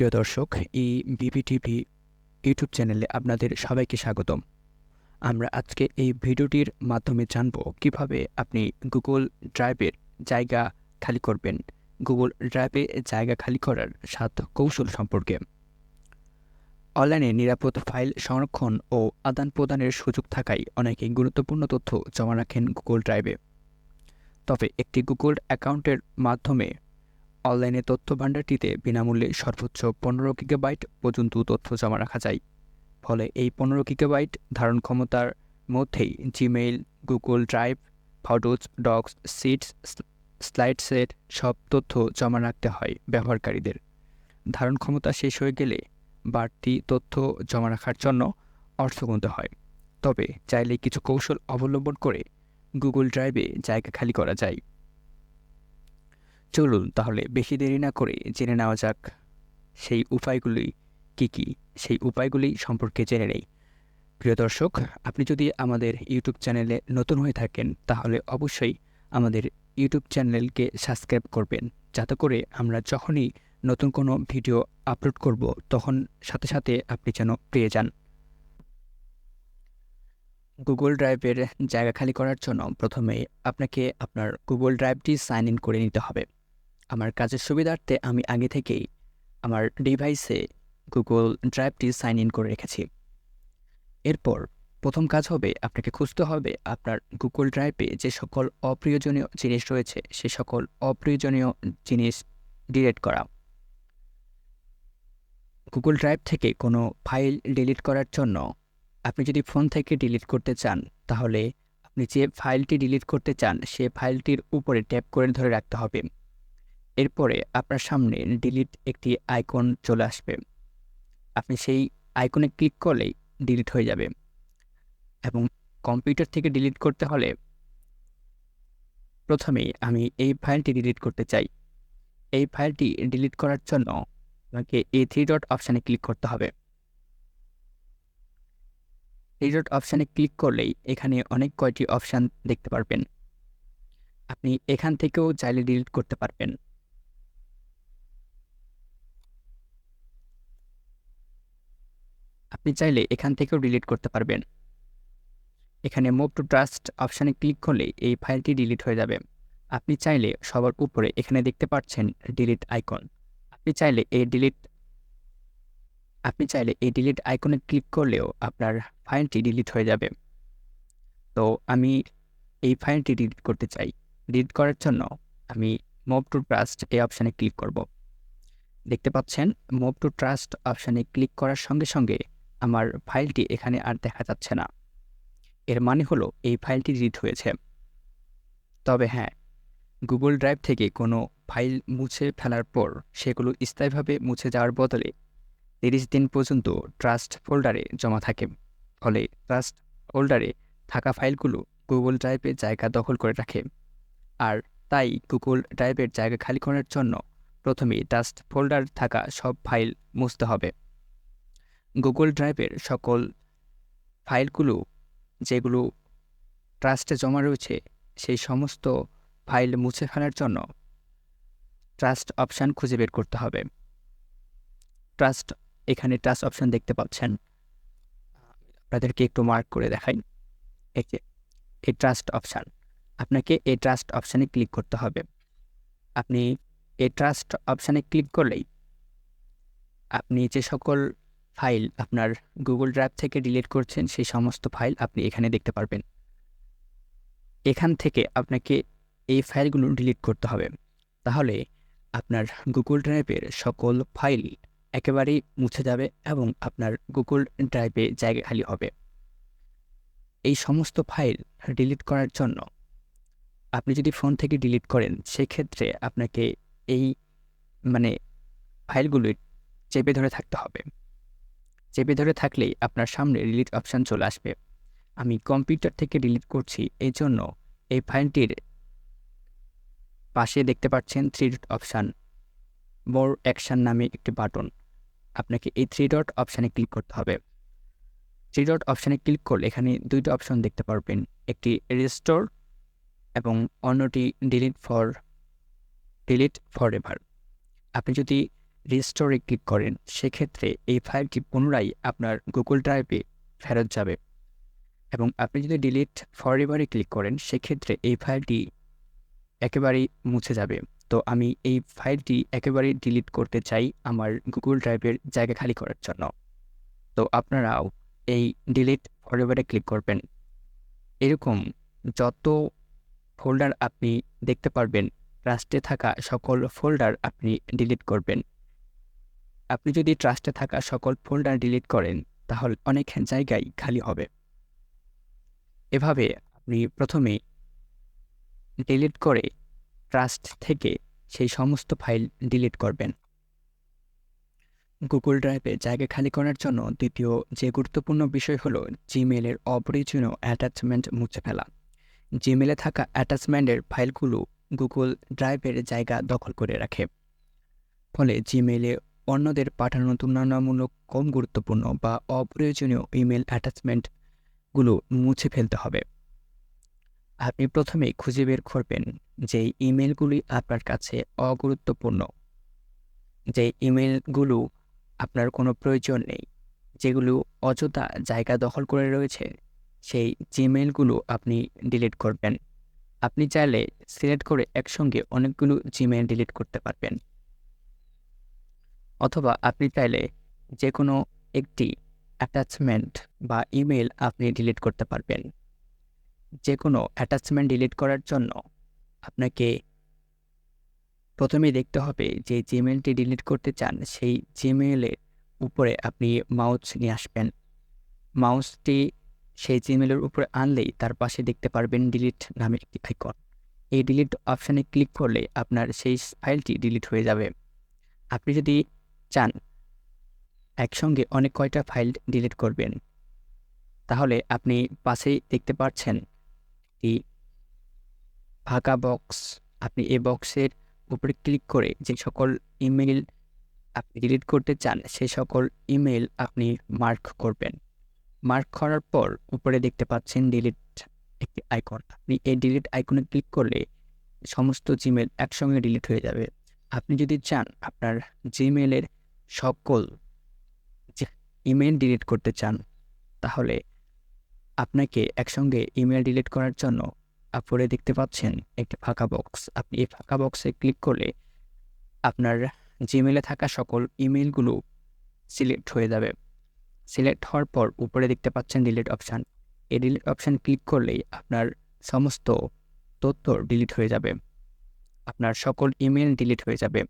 প্রিয় দর্শক, এই বিবিটিভি ইউটিউব চ্যানেলে আপনাদের সবাইকে স্বাগতম। আমরা আজকে এই ভিডিওটির মাধ্যমে জানব কীভাবে আপনি গুগল ড্রাইভের জায়গা খালি করবেন। গুগল ড্রাইভে জায়গা খালি করার সাত কৌশল সম্পর্কে। অনলাইনে নিরাপদ ফাইল সংরক্ষণ ও আদান প্রদানের সুযোগ থাকায় অনেকে গুরুত্বপূর্ণ তথ্য জমা রাখেন গুগল ড্রাইভে। তবে একটি গুগল অ্যাকাউন্টের মাধ্যমে অনলাইনে তথ্য ভাণ্ডারটিতে বিনামূল্যে সর্বোচ্চ পনেরো গিগাবাইট পর্যন্ত তথ্য জমা রাখা যায়। ফলে এই পনেরো গিগাবাইট ধারণ ক্ষমতার মধ্যেই Gmail, Google Drive, Photos, Docs, sheets slide set সব তথ্য জমা রাখতে হয় ব্যবহারকারীদের। ধারণ ক্ষমতা শেষ হয়ে গেলে বাড়তি তথ্য জমা রাখার জন্য অর্থ গুনতে হয়। তবে চাইলে কিছু কৌশল অবলম্বন করে গুগল ড্রাইভে জায়গা খালি করা যায়। চলুন তাহলে বেশি দেরি না করে জেনে নেওয়া যাক সেই উপায়গুলি কি কি? সেই উপায়গুলি সম্পর্কে জেনে নেই। প্রিয় দর্শক, আপনি যদি আমাদের ইউটিউব চ্যানেলে নতুন হয়ে থাকেন, তাহলে অবশ্যই আমাদের ইউটিউব চ্যানেলকে সাবস্ক্রাইব করবেন। যাতে করে আমরা যখনই নতুন কোনো ভিডিও আপলোড করব, তখন সাথে সাথে আপনি যেন পেয়ে যান। গুগল ড্রাইভের জায়গা খালি করার জন্য প্রথমে আপনাকে আপনার গুগল ড্রাইভটি সাইন ইন করে নিতে হবে। আমার কাজের সুবিধার্থে আমি আগে থেকেই আমার ডিভাইসে গুগল ড্রাইভটি সাইন ইন করে রেখেছি। এরপর প্রথম কাজ হবে, আপনাকে খুঁজতে হবে আপনার গুগল ড্রাইভে যে সকল অপ্রয়োজনীয় জিনিস রয়েছে, সে সকল অপ্রয়োজনীয় জিনিস ডিলিট করা। গুগল ড্রাইভ থেকে কোনো ফাইল ডিলিট করার জন্য আপনি যদি ফোন থেকে ডিলিট করতে চান, তাহলে আপনি যে ফাইলটি ডিলিট করতে চান, সে ফাইলটির উপরে ট্যাপ করে ধরে রাখতে হবে। এরপরে আপনার সামনে ডিলিট একটি আইকন চলে আসবে। আপনি সেই আইকনে ক্লিক করলেই ডিলিট হয়ে যাবে এবং কম্পিউটার থেকে ডিলিট করতে হলে প্রথমেই আমি এই ফাইলটি ডিলিট করতে চাই। এই ফাইলটি ডিলিট করার জন্য আমাকে এই থ্রি ডট অপশানে ক্লিক করতে হবে। থ্রি ডট অপশানে ক্লিক করলেই এখানে অনেক কয়টি অপশান দেখতে পারবেন। আপনি এখান থেকেও চাইলে ডিলিট করতে পারবেন। আপনি চাইলে এখান থেকেও ডিলিট করতে পারবেন। এখানে মুভ টু ট্রাস্ট অপশানে ক্লিক করলে এই ফাইলটি ডিলিট হয়ে যাবে। আপনি চাইলে সবার উপরে এখানে দেখতে পাচ্ছেন ডিলিট আইকন আপনি চাইলে এই ডিলিট আপনি চাইলে এই ডিলিট আইকনে ক্লিক করলেও আপনার ফাইলটি ডিলিট হয়ে যাবে। তো আমি এই ফাইলটি ডিলিট করতে চাই। ডিলিট করার জন্য আমি মুভ টু ট্রাস্ট এই অপশানে ক্লিক করব। দেখতে পাচ্ছেন মুভ টু ট্রাস্ট অপশানে ক্লিক করার সঙ্গে সঙ্গে আমার ফাইলটি এখানে আর দেখা যাচ্ছে না। এর মানে হলো এই ফাইলটি ডিলিট হয়েছে। তবে হ্যাঁ গুগল ড্রাইভ থেকে কোনো ফাইল মুছে ফেলার পর সেগুলো স্থায়ীভাবে মুছে যাওয়ার বদলে তিরিশ দিন পর্যন্ত ট্রাস্ট ফোল্ডারে জমা থাকে। ফলে ট্রাস্ট ফোল্ডারে থাকা ফাইলগুলো গুগল ড্রাইভে জায়গা দখল করে রাখে। আর তাই গুগল ড্রাইভের জায়গা খালি করার জন্য প্রথমে ট্রাস্ট ফোল্ডার থাকা সব ফাইল মুছতে হবে। গুগল ড্রাইভের সকল ফাইলগুলো, যেগুলো ট্রাস্টে জমা রয়েছে, সেই সমস্ত ফাইল মুছে ফেলার জন্য ট্রাস্ট অপশান খুঁজে বের করতে হবে। ট্রাস্ট এখানে ট্রাস্ট অপশান দেখতে পাচ্ছেন। আপনাদেরকে একটু মার্ক করে দেখাই। এই ট্রাস্ট অপশান আপনাকে এই ট্রাস্ট অপশানে ক্লিক করতে হবে। আপনি এই ট্রাস্ট অপশানে ক্লিক করলেই আপনি যে সকল ফাইল আপনার গুগল ড্রাইভ থেকে ডিলিট করছেন, সেই সমস্ত ফাইল আপনি এখানে দেখতে পারবেন। এখান থেকে আপনাকে এই ফাইলগুলো ডিলিট করতে হবে। তাহলে আপনার গুগল ড্রাইভের সকল ফাইল একেবারেই মুছে যাবে এবং আপনার গুগল ড্রাইভে জায়গা খালি হবে। এই সমস্ত ফাইল ডিলিট করার জন্য আপনি যদি ফোন থেকে ডিলিট করেন, সেক্ষেত্রে আপনাকে এই মানে ফাইলগুলো চেপে ধরে থাকতে হবে। চেপে ধরে থাকলেই আপনার সামনে ডিলিট অপশান চলে আসবে। আমি কম্পিউটার থেকে ডিলিট করছি এই জন্য এই ফাইলটির পাশে দেখতে পাচ্ছেন three dot option more action নামে একটি বাটন আপনাকে এই থ্রি ডট অপশানে ক্লিক করতে হবে। থ্রি ডট অপশানে ক্লিক করলে এখানে দুইটা অপশন দেখতে পারবেন, একটি রেস্টোর এবং অন্যটি delete for delete forever আপনি যদি রিস্টোরে ক্লিক করেন, সেক্ষেত্রে এই ফাইলটি পুনরায় আপনার গুগল ড্রাইভে ফেরত যাবে। এবং আপনি যদি ডিলিট ফর এভারে ক্লিক করেন, সেক্ষেত্রে এই ফাইলটি একেবারেই মুছে যাবে। তো আমি এই ফাইলটি একেবারেই ডিলিট করতে চাই আমার গুগল ড্রাইভের জায়গা খালি করার জন্য। তো আপনারাও এই ডিলিট ফর এভারে ক্লিক করবেন। এরকম যত ফোল্ডার আপনি দেখতে পারবেন ট্রাস্টে থাকা সকল ফোল্ডার আপনি ডিলিট করবেন। আপনি যদি ট্রাস্টে থাকা সকল ফোল্ডার ডিলিট করেন, তাহলে অনেক জায়গায় খালি হবে। এভাবে আপনি প্রথমে ডিলিট করে ট্রাস্ট থেকে সেই সমস্ত ফাইল ডিলিট করবেন। গুগল ড্রাইভে জায়গা খালি করার জন্য দ্বিতীয় যে গুরুত্বপূর্ণ বিষয় হলো জিমেলের অপরিচীয় অ্যাটাচমেন্ট মুছে ফেলা। জিমেলে থাকা অ্যাটাচমেন্টের ফাইলগুলো গুগল ড্রাইভের জায়গা দখল করে রাখে। ফলে জিমেলে অন্যদের পাঠানো তুলনামূলক কম গুরুত্বপূর্ণ বা অপ্রয়োজনীয় ইমেল অ্যাটাচমেন্টগুলো মুছে ফেলতে হবে। আপনি প্রথমে খুঁজে বের করবেন যে ইমেলগুলি আপনার কাছে অগুরুত্বপূর্ণ, যে ইমেলগুলো আপনার কোনো প্রয়োজন নেই, যেগুলো অযথা জায়গা দখল করে রয়েছে, সেই জিমেলগুলো আপনি ডিলিট করবেন। আপনি চাইলে সিলেক্ট করে একসঙ্গে অনেকগুলো জিমেল ডিলিট করতে পারবেন। অথবা আপনি চাইলে যে কোনো একটি অ্যাটাচমেন্ট বা ইমেল আপনি ডিলিট করতে পারবেন। যে কোনো অ্যাটাচমেন্ট ডিলিট করার জন্য আপনাকে প্রথমেই দেখতে হবে যে জিমেলটি ডিলিট করতে চান, সেই জিমেলের উপরে আপনি মাউস নিয়ে আসবেন। মাউসটি সেই জিমেলের উপরে আনলেই তার পাশে দেখতে পারবেন ডিলিট নামের একটি আইকন এই ডিলিট অপশানে ক্লিক করলে আপনার সেই ফাইলটি ডিলিট হয়ে যাবে। আপনি যদি চান। একসঙ্গে অনেক কয়টা ফাইল ডিলিট করবেন। তাহলে আপনি পাশেই দেখতে পাচ্ছেন একটি ফাঁকা বক্স। আপনি এই বক্সের উপরে ক্লিক করে যে সকল ইমেল আপনি ডিলিট করতে চান সেই সকল ইমেল আপনি মার্ক করবেন। মার্ক করার পর উপরে দেখতে পাচ্ছেন ডিলিট একটি আইকন। আপনি এই ডিলিট আইকনে ক্লিক করলে সমস্ত জিমেল একসঙ্গে ডিলিট হয়ে যাবে। আপনি যদি চান আপনার জিমেলের সকল ইমেল ডিলিট করতে চান, তাহলে আপনাকে একসঙ্গে ইমেল ডিলিট করার জন্য উপরে দেখতে পাচ্ছেন একটি ফাঁকা বক্স আপনি এই ফাঁকা বক্সে ক্লিক করলে আপনার জিমেলে থাকা সকল ইমেলগুলো সিলেক্ট হয়ে যাবে। সিলেক্ট হওয়ার পর উপরে দেখতে পাচ্ছেন ডিলিট অপশান এই ডিলিট অপশান ক্লিক করলেই আপনার সমস্ত তথ্য ডিলিট হয়ে যাবে। আপনার সকল ইমেল ডিলিট হয়ে যাবে।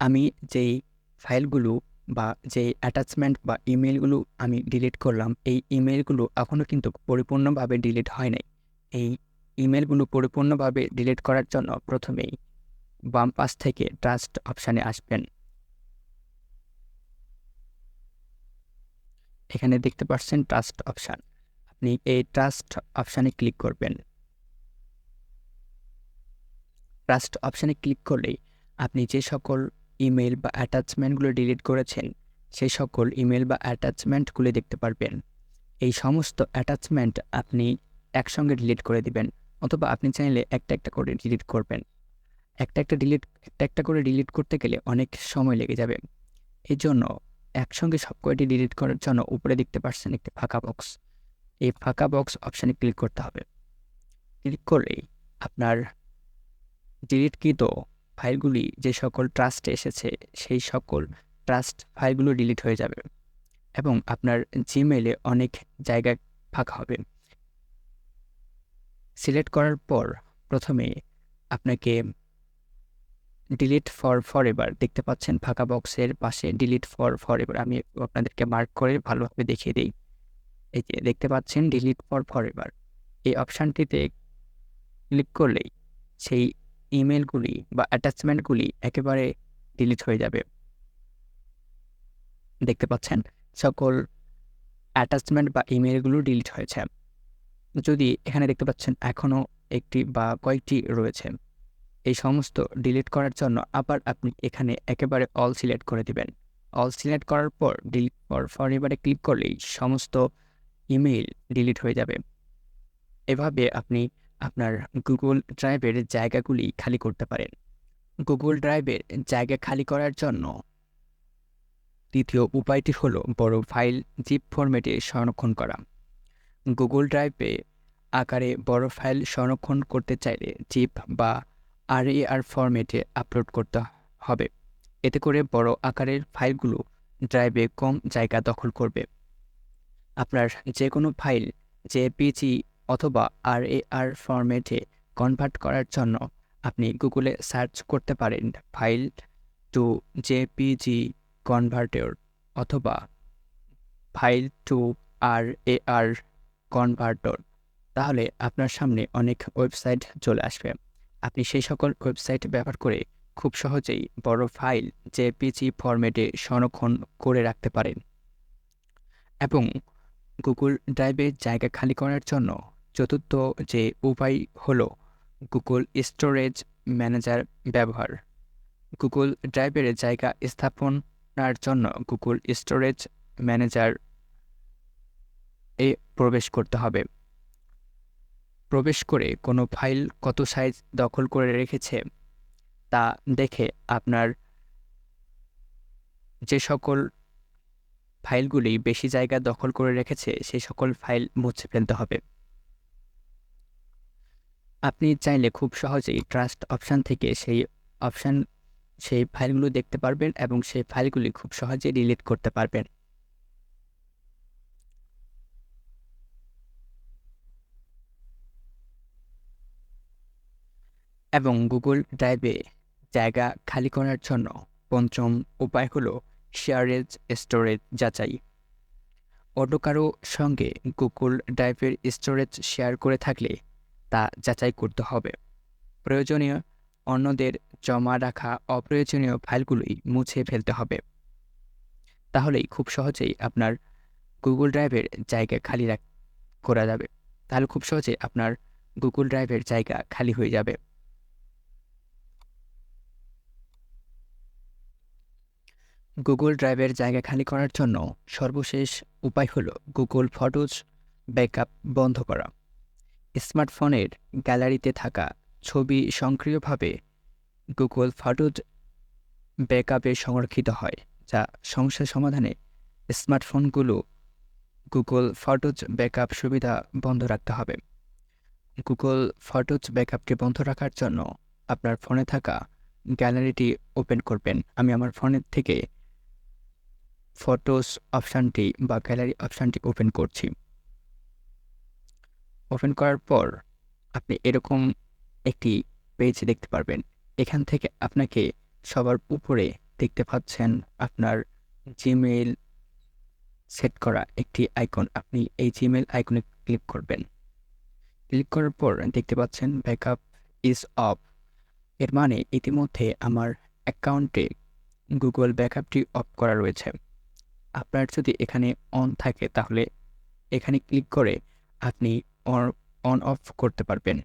আমি যেই ফাইলগুলো বা যে অ্যাটাচমেন্ট বা ইমেলগুলো আমি ডিলিট করলাম, এই ইমেলগুলো এখনও কিন্তু পরিপূর্ণভাবে ডিলিট হয় নাই। এই ইমেলগুলো পরিপূর্ণভাবে ডিলিট করার জন্য প্রথমেই বাম পাশ থেকে ট্রাস্ট অপশানে আসবেন। এখানে দেখতে পাচ্ছেন ট্রাস্ট অপশান আপনি এই ট্রাস্ট অপশানে ক্লিক করবেন। ট্রাস্ট অপশানে ক্লিক করলেই আপনি যে সকল ইমেল বা অ্যাটাচমেন্টগুলো ডিলিট করেছেন, সেই সকল ইমেল বা অ্যাটাচমেন্টগুলি দেখতে পারবেন। এই সমস্ত অ্যাটাচমেন্ট আপনি একসঙ্গে ডিলিট করে দিবেন, অথবা আপনি চাইলে একটা একটা করে ডিলিট করবেন। একটা একটা ডিলিট একটা একটা করে ডিলিট করতে গেলে অনেক সময় লেগে যাবে। এই জন্য একসঙ্গে সব কয়টি ডিলিট করার জন্য উপরে দেখতে পাচ্ছেন একটি ফাঁকা বক্স এই ফাঁকা বক্স অপশানে ক্লিক করতে হবে। ক্লিক করলেই আপনার ডিলিটকৃত ফাইলগুলি যে সকল ট্রাস্টে এসেছে, সেই সকল ট্রাস্ট ফাইলগুলো ডিলিট হয়ে যাবে এবং আপনার জিমেলে অনেক জায়গা ফাঁকা হবে। সিলেক্ট করার পর প্রথমে আপনাকে ডিলিট ফর ফর এভার দেখতে পাচ্ছেন, ফাঁকা বক্সের পাশে ডিলিট ফর ফর এভার আমি আপনাদেরকে মার্ক করে ভালোভাবে দেখিয়ে দিই। এই যে দেখতে পাচ্ছেন ডিলিট ফর ফর এভার এই অপশানটিতে ক্লিক করলেই সেই ইমেলগুলি বা অ্যাটাচমেন্টগুলি একেবারে ডিলিট হয়ে যাবে। দেখতে পাচ্ছেন, সকল অ্যাটাচমেন্ট বা ইমেলগুলো ডিলিট হয়েছে। যদি এখানে দেখতে পাচ্ছেন এখনও একটি বা কয়েকটি রয়েছে। এই সমস্ত ডিলিট করার জন্য আবার আপনি এখানে একেবারে অল সিলেক্ট করে দিবেন। অল সিলেক্ট করার পর ডিলিট ফর ফর এবারে ক্লিক করলেই সমস্ত ইমেইল ডিলিট হয়ে যাবে। এভাবে আপনি আপনার গুগল ড্রাইভের জায়গাগুলি খালি করতে পারেন। গুগল ড্রাইভের জায়গা খালি করার জন্য দ্বিতীয় উপায়টি হল বড় ফাইল জিপ ফরম্যাটে সংরক্ষণ করা। গুগল ড্রাইভে আকারে বড় ফাইল সংরক্ষণ করতে চাইলে জিপ বা আর ফরম্যাটে আপলোড করতে হবে। এতে করে বড় আকারের ফাইলগুলো ড্রাইভে কম জায়গা দখল করবে। আপনার যে কোনো ফাইল জেপিজি অথবা আর এ আর ফরম্যাটে কনভার্ট করার জন্য আপনি গুগলে সার্চ করতে পারেন ফাইল টু জেপিজি কনভার্টার অথবা file to R A R converter তাহলে আপনার সামনে অনেক ওয়েবসাইট চলে আসবে। আপনি সেই সকল ওয়েবসাইট ব্যবহার করে খুব সহজেই বড় ফাইল জেপিজি ফরম্যাটে সংরক্ষণ করে রাখতে পারেন। এবং গুগল ড্রাইভে জায়গা খালি করার জন্য চতুর্থ যে উপায় হলো গুগল স্টোরেজ ম্যানেজার ব্যবহার। গুগল ড্রাইভের জায়গা স্থাপনার জন্য গুগল স্টোরেজ ম্যানেজার এ প্রবেশ করতে হবে। প্রবেশ করে কোনো ফাইল কত সাইজ দখল করে রেখেছে তা দেখে আপনার যে সকল ফাইলগুলি বেশি জায়গা দখল করে রেখেছে সেই সকল ফাইল মুছে ফেলতে হবে। আপনি চাইলে খুব সহজেই ট্রাস্ট অপশান থেকে সেই অপশান সেই ফাইলগুলো দেখতে পারবেন এবং সেই ফাইলগুলি খুব সহজেই ডিলিট করতে পারবেন। এবং গুগল ড্রাইভে জায়গা খালি করার জন্য পঞ্চম উপায় হলো শেয়ারেজ স্টোরেজ যাচাই। অন্য কারও সঙ্গে গুগল ড্রাইভের স্টোরেজ শেয়ার করে থাকলে তা যাচাই করতে হবে। প্রয়োজনীয় অন্যদের জমা রাখা অপ্রয়োজনীয় ফাইলগুলোই মুছে ফেলতে হবে। তাহলেই খুব সহজেই আপনার গুগল ড্রাইভের জায়গা খালি রাখ করা যাবে। তাহলে খুব সহজে আপনার গুগল ড্রাইভের জায়গা খালি হয়ে যাবে। গুগল ড্রাইভের জায়গা খালি করার জন্য সর্বশেষ উপায় হলো গুগল ফটোজ ব্যাকআপ বন্ধ করা। স্মার্টফোনের গ্যালারিতে থাকা ছবি সক্রিয়ভাবে গুগল ফটোজ ব্যাকআপে সংরক্ষিত হয়, যা সমস্যা সমাধানে স্মার্টফোনগুলো গুগল ফটোজ ব্যাকআপ সুবিধা বন্ধ রাখতে হবে। গুগল ফটোজ ব্যাকআপকে বন্ধ রাখার জন্য আপনার ফোনে থাকা গ্যালারিটি ওপেন করবেন। আমি আমার ফোনের থেকে ফটোস অপশানটি বা গ্যালারি অপশানটি ওপেন করছি। ওপেন করার পর আপনি এরকম একটি পেজ দেখতে পারবেন। এখান থেকে আপনাকে সবার উপরে দেখতে পাচ্ছেন আপনার জিমেইল সেট করা একটি আইকন আপনি এই জিমেইল আইকনে ক্লিক করবেন। ক্লিক করার পর দেখতে পাচ্ছেন ব্যাকআপ ইজ অফ এর মানে ইতিমধ্যে আমার অ্যাকাউন্টে গুগল ব্যাকআপটি অফ করা রয়েছে। আপনার যদি এখানে অন থাকে তাহলে এখানে ক্লিক করে আপনি অন অফ করতে পারবেন।